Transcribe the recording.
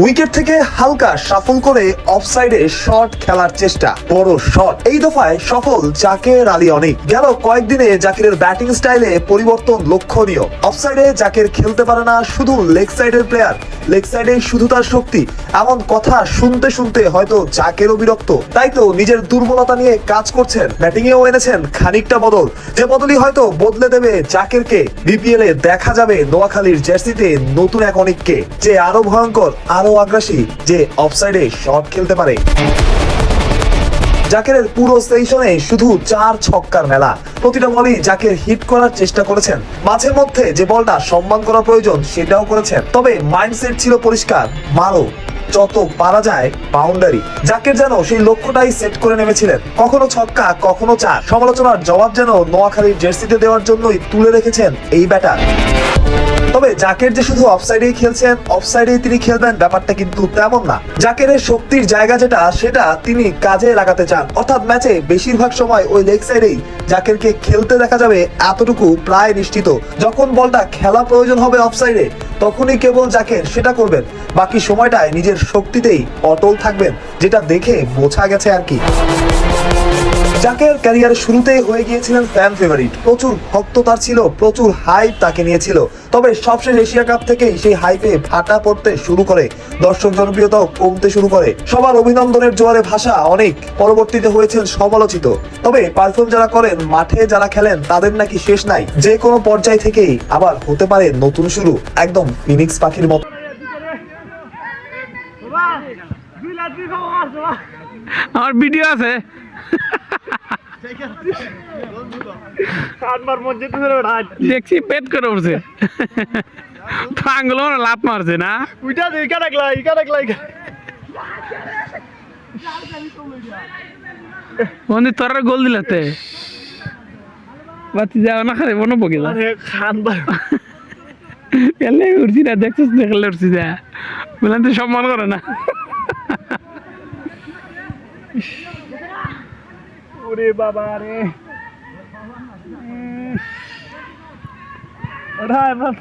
Wicket থেকে হালকা Shuffle করে অফসাইডে শট খেলার চেষ্টা, বড় শট এই দফায় সফল জাকের আলী অনেক। গেল কয়েকদিনে জাকিরের ব্যাটিং স্টাইলে পরিবর্তন লক্ষণীয়। অফসাইডে জাকের খেলতে পারে না শুধু লেগ সাইডের প্লেয়ার লেগ সাইডে শুধু তার শক্তি, এমন কথা শুনতে শুনতে হয়তো জাকেরও বিরক্ত। তাই তো নিজের দুর্বলতা নিয়ে কাজ করছেন। ব্যাটিং এও এনেছেন খানিকটা বদল। যে বদলই হয়তো বদলে দেবে জাকেরকে, বিপিএল এ দেখা যাবে নোয়াখালীর জার্সিতে নতুন এক অনেককে, যে আরও ভয়ঙ্কর আরও আগ্রাসী, যে অফসাইডে শট খেলতে পারে। জাকেরের পুরো সেশনে শুধু চার ছক্কার মেলা। প্রতিটা বলই জাকের হিট করার চেষ্টা করেছেন। মাঝে মধ্যে যে বলটা সম্মান করা প্রয়োজন, সেটাও করেছেন। তবে মাইন্ডসেট ছিল পরিষ্কার। মারো। যত পারা যায়, বাউন্ডারি। জাকের যেন সেই লক্ষ্যটাই সেট করে নেমেছিলেন। কখনো ছক্কা, কখনো চার। সমালোচনার জবাব যেন নোয়াখালীর জার্সিতে দেওয়ার জন্যই তুলে রেখেছেন এই ব্যাটার। তবে জাকের যে শুধু অফসাইডেই খেলছেন অফসাইডেই তিনি খেলবেন, ব্যাপারটা কিন্তু তেমন না। জাকেরের শক্তির জায়গা যেটা, সেটা তিনি কাজে লাগাতে চান। অর্থাৎ ম্যাচে বেশিরভাগ সময় ওই লেগ সাইডেই জাকেরকে খেলতে দেখা যাবে এতটুকু প্রায় নিশ্চিত। যখন বলটা খেলা প্রয়োজন হবে অফসাইডে তখনই কেবল জাকের সেটা করবেন। বাকি সময়টায় নিজের শক্তিতেই অটল থাকবেন, যেটা দেখে বোঝা গেছে আর কি। জাকের ক্যারিয়ারের শুরুতেই হয়ে গিয়েছিলেন ফ্যান ফেভারিট প্রচুর ভক্ত তার ছিল, প্রচুর হাইপ তাকে নিয়েছিল। তবে সবশেষ এশিয়া কাপ থেকেই সেই হাইপে ভাটা পড়তে শুরু করে। দর্শক জনপ্রিয়তাও কমতে শুরু করে। সবার অভিনন্দনের জোয়ারে ভাষা অনেক পরবর্তীতে হয়েছেন সমালোচিত। তবে পারফর্ম যারা করেন, মাঠে যারা খেলেন, তাদের নাকি শেষ নাই। যে কোনো পর্যায় থেকেই আবার হতে পারে নতুন শুরু। একদম ফিনিক্স পাখির মতো। আমার ভিডিও আছে। দেখছি পেট করে উঠছে। আঙ্গুলো লাভ মারছে না। উইটা দে ইকা রাখলা ইকা রাখলা তোর গোল দিলাতে বাতি যাও না খারে মনে পকে যা এলে উঠছি না দেখছিস দেখলে উঠছি যা বললাম তো সম্মান করে না। ওরে বাবা রে। এবার